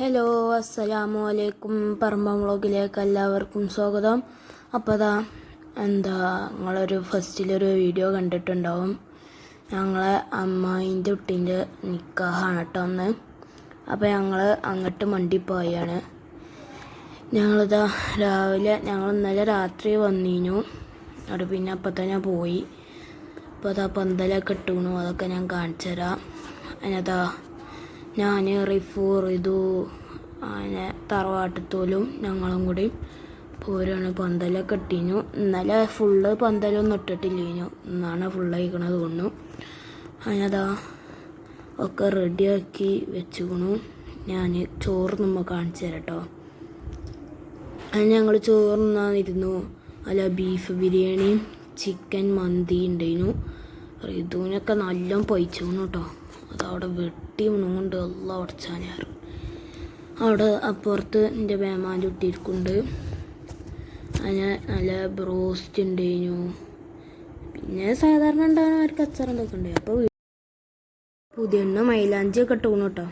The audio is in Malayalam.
ഹലോ അസ്സലാമു അലൈക്കും പറമ്പ വ്ളോഗിലേക്ക് എല്ലാവർക്കും സ്വാഗതം. അപ്പോൾ അതാ എന്താ നിങ്ങളൊരു ഫസ്റ്റിലൊരു വീഡിയോ കണ്ടിട്ടുണ്ടാവും. ഞങ്ങളെ അമ്മായിന്റെ കുട്ടീന്റെ നിക്കാഹാണ് കേട്ടോ ഒന്ന് അപ്പോൾ ഞങ്ങൾ അങ്ങോട്ട് മണ്ടി പോയാണ് ഞങ്ങളിതാ രാവിലെ ഞങ്ങൾ ഇന്നലെ രാത്രി വന്നിനു. അവിടെ പിന്നെ അപ്പം തന്നെ പോയി. അപ്പോൾ അതാ പന്തലൊക്കെ ഇട്ടുകണു അതൊക്കെ ഞാൻ കാണിച്ചു തരാം അതിനതാ ഞാൻ റിഫൂർ ഇതു അങ്ങനെ തറവാട്ടത്തോലും ഞങ്ങളും കൂടി പോരാണ്. പന്തലൊക്കെ ഇട്ടിനു. ഇന്നലെ ഫുള്ള് പന്തലൊന്നും ഇട്ടിട്ടില്ലേനു. ഇന്നാണ് ഫുള്ള് അയക്കണത് തോന്നുന്നു അതിനതാ ഒക്കെ റെഡിയാക്കി വെച്ചുക്കണു. ഞാൻ ചോറ് നമ്മൾ കാണിച്ചു തരാം കേട്ടോ അതിന് ഞങ്ങൾ ചോറുന്നാന്നിരുന്നു അല്ല ബീഫ് ബിരിയാണിയും ചിക്കൻ മന്തി ഉണ്ടായിരുന്നു റിതുവിനൊക്കെ നല്ല പൊയിച്ചു കേട്ടോ അതവിടെ വെട്ടി മുണുകൊണ്ട് എല്ലാം ഉടച്ചാനാറ് അവിടെ അപ്പുറത്ത് എന്റെ വേമാൻ കുട്ടിയിരിക്കുന്നുണ്ട് അതിന് നല്ല ബ്രോസ്റ്റ് ഉണ്ടായിരുന്നു പിന്നെ സാധാരണ ഉണ്ടാകുന്ന അവർക്ക് അച്ചാർ എന്തൊക്കെ ഉണ്ട്? അപ്പോൾ പുതിയ മൈലാഞ്ചി ഒക്കെ ഇട്ടു കേട്ടോ.